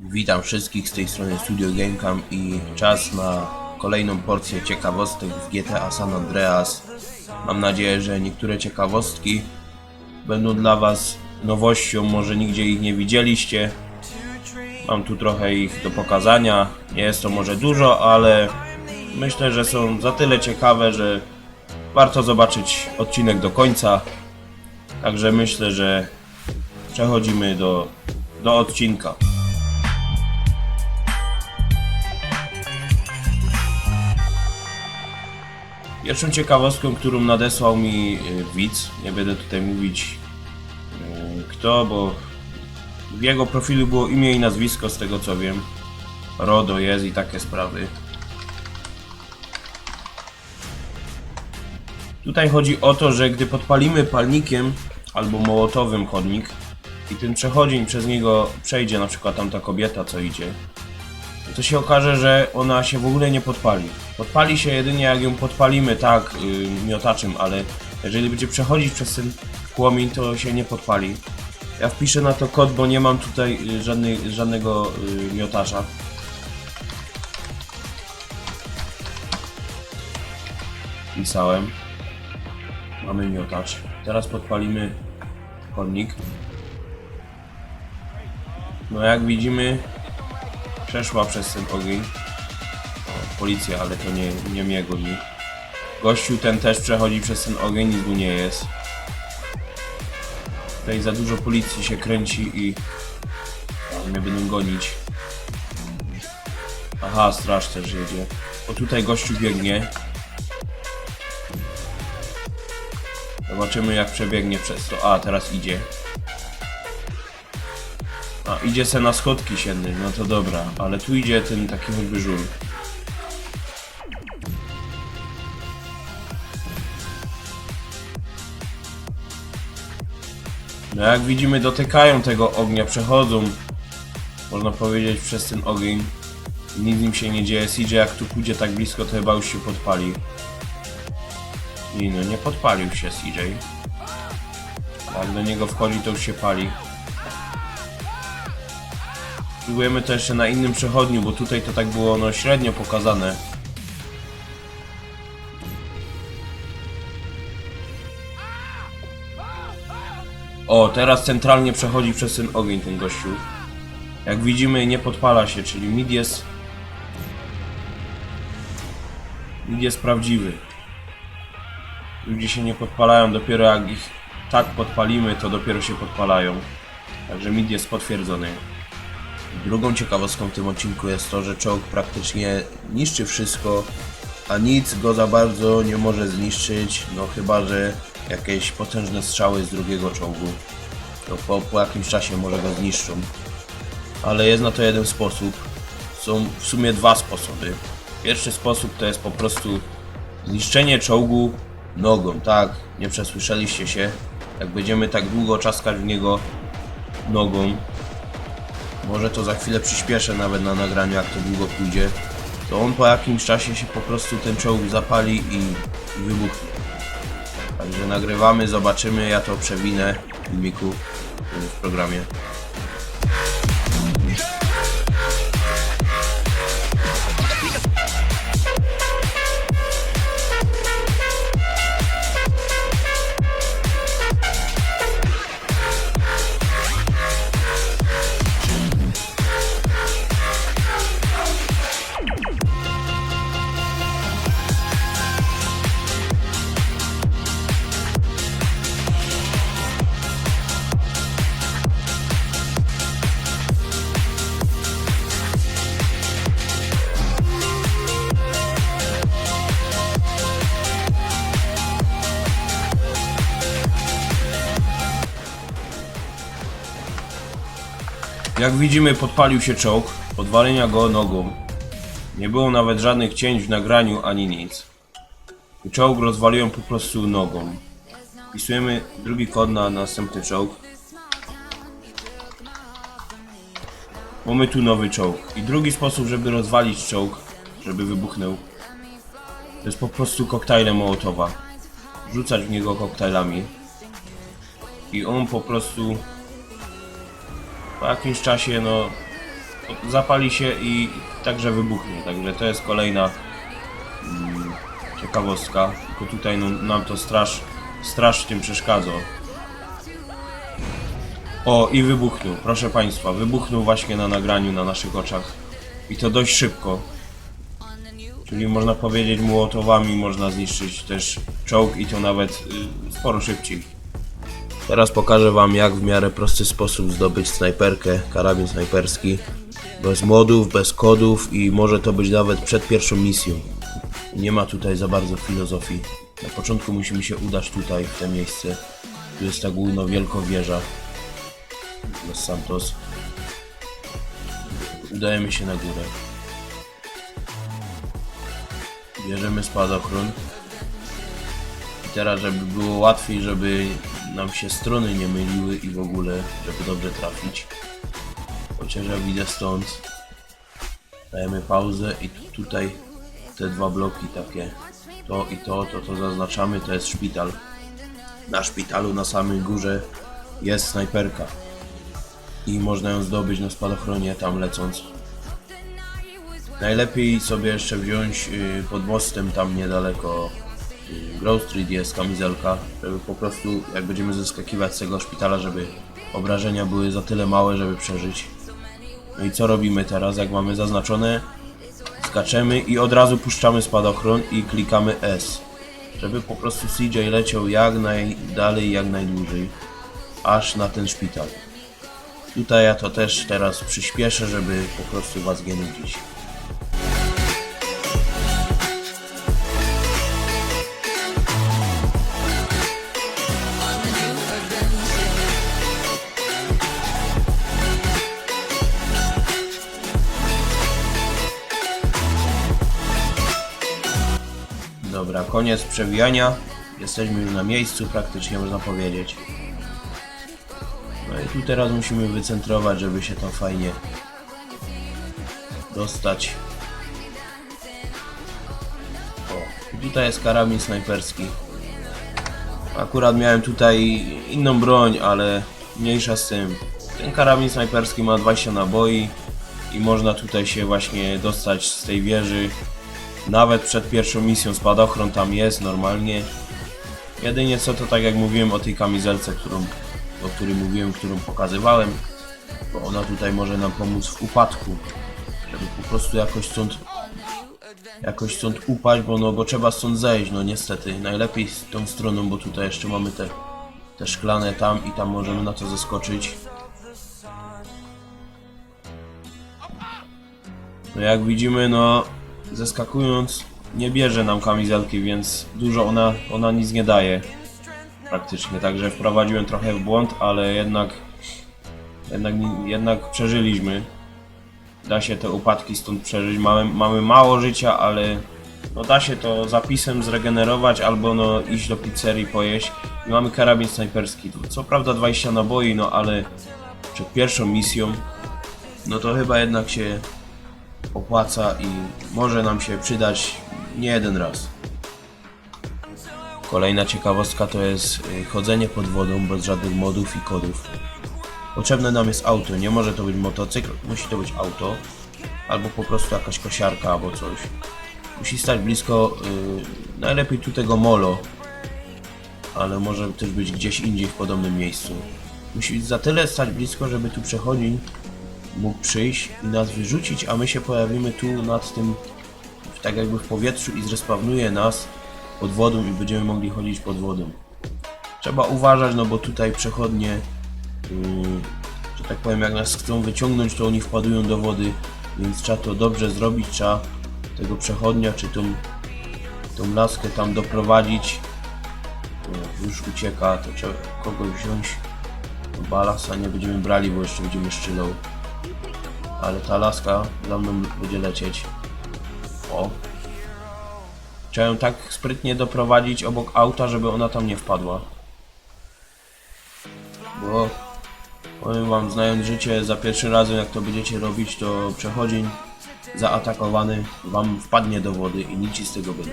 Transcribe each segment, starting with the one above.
Witam wszystkich z tej strony Studio Gamecam i czas na kolejną porcję ciekawostek w GTA San Andreas. Mam nadzieję, że niektóre ciekawostki będą dla Was nowością, może nigdzie ich nie widzieliście. Mam tu trochę ich do pokazania. Nie jest to może dużo, ale myślę, że są za tyle ciekawe, że warto zobaczyć odcinek do końca. Także myślę, że przechodzimy do, do odcinka. Pierwszą ciekawostką, którą nadesłał mi y, widz, nie będę tutaj mówić y, kto, bo w jego profilu było imię i nazwisko z tego co wiem. RODO jest i takie sprawy. Tutaj chodzi o to, że gdy podpalimy palnikiem albo mołotowym chodnik i ten przechodzień przez niego przejdzie, na przykład tamta kobieta co idzie, to się okaże, że ona się w ogóle nie podpali. Podpali się jedynie jak ją podpalimy tak y, miotaczem, ale jeżeli będzie przechodzić przez ten płomień, to się nie podpali. Ja wpiszę na to kod, bo nie mam tutaj y, żadnej, żadnego y, miotacza. Pisałem. Mamy miotacz. Teraz podpalimy chodnik. No jak widzimy, przeszła przez ten ogień. Policja, ale to nie, nie mnie goni. Gościu ten też przechodzi przez ten ogień, nic mu nie jest. Tutaj za dużo policji się kręci i o, mnie będą gonić. Aha, straż też jedzie. O tutaj gościu biegnie. Zobaczymy jak przebiegnie przez to. A, teraz idzie. A, idzie se na schodki siedny, no to dobra, ale tu idzie ten taki żul. No jak widzimy dotykają tego ognia, przechodzą, można powiedzieć, przez ten ogień. Nic im się nie dzieje, CJ jak tu pójdzie tak blisko, to chyba już się podpali. I no, nie podpalił się CJ. Jak do niego wchodzi, to już się pali. Spróbujemy to jeszcze na innym przechodniu, bo tutaj to tak było no średnio pokazane. O, teraz centralnie przechodzi przez ten ogień ten gościu. Jak widzimy nie podpala się, czyli mid jest... Mid jest prawdziwy. Ludzie się nie podpalają, dopiero jak ich tak podpalimy, to dopiero się podpalają. Także mid jest potwierdzony. Drugą ciekawostką w tym odcinku jest to, że czołg praktycznie niszczy wszystko, a nic go za bardzo nie może zniszczyć, no chyba, że jakieś potężne strzały z drugiego czołgu. To po, po jakimś czasie może go zniszczą. Ale jest na to jeden sposób. Są w sumie dwa sposoby. Pierwszy sposób to jest po prostu zniszczenie czołgu nogą, tak, nie przesłyszeliście się. Jak będziemy tak długo czaskać w niego nogą, może to za chwilę przyspieszę nawet na nagraniu, jak to długo pójdzie. To on po jakimś czasie się po prostu ten czołg zapali i, i wybuchnie. Także nagrywamy, zobaczymy, ja to przewinę w filmiku w programie. Jak widzimy podpalił się czołg, podwalenia go nogą. Nie było nawet żadnych cięć w nagraniu ani nic. I czołg rozwaliłem po prostu nogą. Wpisujemy drugi kod na następny czołg. Mamy tu nowy czołg. I drugi sposób, żeby rozwalić czołg, żeby wybuchnął, to jest po prostu koktajlem Mołotowa. Rzucać w niego koktajlami. I on po prostu po jakimś czasie, no, zapali się i także wybuchnie. Także to jest kolejna mm, ciekawostka. Tylko tutaj no, nam to straż, straż w tym przeszkadza. O, i wybuchnął, proszę Państwa, wybuchnął właśnie na nagraniu na naszych oczach. I to dość szybko. Czyli można powiedzieć, młotowami można zniszczyć też czołg i to nawet y, sporo szybciej. Teraz pokażę Wam, jak w miarę prosty sposób zdobyć snajperkę, karabin snajperski. Bez modów, bez kodów i może to być nawet przed pierwszą misją. Nie ma tutaj za bardzo filozofii. Na początku musimy się udać tutaj, w to miejsce. Tu jest ta główna wielka wieża. Los Santos. Udajemy się na górę. Bierzemy spadochron. Teraz, żeby było łatwiej, żeby nam się strony nie myliły i w ogóle, żeby dobrze trafić. Chociaż ja widzę stąd. Dajemy pauzę i tu- tutaj te dwa bloki takie. To i to, to to zaznaczamy, to jest szpital. Na szpitalu na samej górze jest snajperka. I można ją zdobyć na spadochronie tam lecąc. Najlepiej sobie jeszcze wziąć y, pod mostem tam niedaleko Grove Street jest kamizelka, żeby po prostu jak będziemy zeskakiwać z tego szpitala, żeby obrażenia były za tyle małe, żeby przeżyć. No i co robimy teraz, jak mamy zaznaczone? Skaczemy i od razu puszczamy spadochron i klikamy S. Żeby po prostu CJ leciał jak najdalej, jak najdłużej. Aż na ten szpital. Tutaj ja to też teraz przyspieszę, żeby po prostu was nie nudzić. Koniec przewijania. Jesteśmy już na miejscu, praktycznie można powiedzieć. No i tu teraz musimy wycentrować, żeby się tam fajnie dostać. O, tutaj jest karabin snajperski. Akurat miałem tutaj inną broń, ale mniejsza z tym. Ten karabin snajperski ma 20 naboi i można tutaj się właśnie dostać z tej wieży. Nawet przed pierwszą misją spadochron tam jest normalnie. Jedynie co to tak jak mówiłem o tej kamizelce, którą, o której mówiłem, którą pokazywałem, bo ona tutaj może nam pomóc w upadku, żeby po prostu jakoś stąd jakoś stąd upaść, bo no bo trzeba stąd zejść, no niestety. Najlepiej z tą stroną, bo tutaj jeszcze mamy te, te szklane tam i tam możemy na to zeskoczyć. No jak widzimy, no zeskakując nie bierze nam kamizelki, więc dużo ona, ona nic nie daje praktycznie, także wprowadziłem trochę w błąd, ale jednak jednak, jednak przeżyliśmy. Da się te upadki stąd przeżyć. Mamy, mamy mało życia, ale no da się to zapisem zregenerować albo no iść do pizzerii pojeść. I mamy karabin snajperski. Co prawda 20 naboi, no ale przed pierwszą misją no to chyba jednak się opłaca i może nam się przydać nie jeden raz. Kolejna ciekawostka to jest y, chodzenie pod wodą bez żadnych modów i kodów. Potrzebne nam jest auto, nie może to być motocykl, musi to być auto, albo po prostu jakaś kosiarka albo coś. Musi stać blisko, y, najlepiej tu tego molo, ale może też być gdzieś indziej w podobnym miejscu. Musi za tyle stać blisko, żeby tu przechodzić mógł przyjść i nas wyrzucić, a my się pojawimy tu nad tym, tak jakby w powietrzu i zrespawnuje nas pod wodą i będziemy mogli chodzić pod wodą. Trzeba uważać, no bo tutaj przechodnie, yy, że tak powiem, jak nas chcą wyciągnąć, to oni wpadują do wody, więc trzeba to dobrze zrobić, trzeba tego przechodnia, czy tą, tą laskę tam doprowadzić. O, już ucieka, to trzeba kogoś wziąć. Balasa nie będziemy brali, bo jeszcze będziemy szczylą ale ta laska za mną będzie lecieć. O. Chciałem tak sprytnie doprowadzić obok auta, żeby ona tam nie wpadła. Bo powiem wam, znając życie, za pierwszym razem jak to będziecie robić, to przechodzień zaatakowany wam wpadnie do wody i nic z tego będą.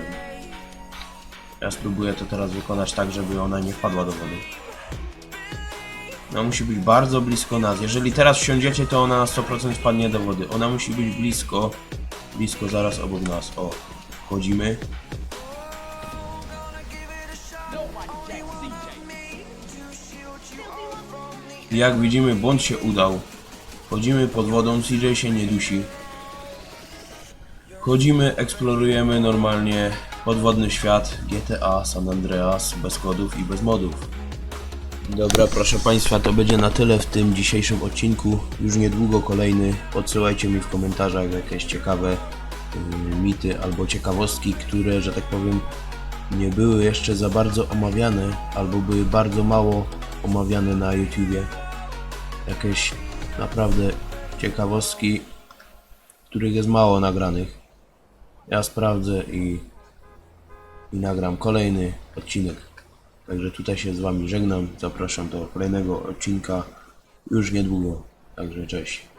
Ja spróbuję to teraz wykonać tak, żeby ona nie wpadła do wody. Ona musi być bardzo blisko nas. Jeżeli teraz wsiądziecie, to ona na 100% wpadnie do wody. Ona musi być blisko, blisko zaraz obok nas. O, wchodzimy. Jak widzimy, błąd się udał. Chodzimy pod wodą, CJ się nie dusi. Chodzimy, eksplorujemy normalnie podwodny świat GTA San Andreas bez kodów i bez modów. Dobra, proszę Państwa, to będzie na tyle w tym dzisiejszym odcinku. Już niedługo kolejny. Podsyłajcie mi w komentarzach jakieś ciekawe y, mity albo ciekawostki, które, że tak powiem, nie były jeszcze za bardzo omawiane albo były bardzo mało omawiane na YouTubie. Jakieś naprawdę ciekawostki, których jest mało nagranych. Ja sprawdzę i, i nagram kolejny odcinek. Także tutaj się z Wami żegnam. Zapraszam do kolejnego odcinka już niedługo. Także cześć.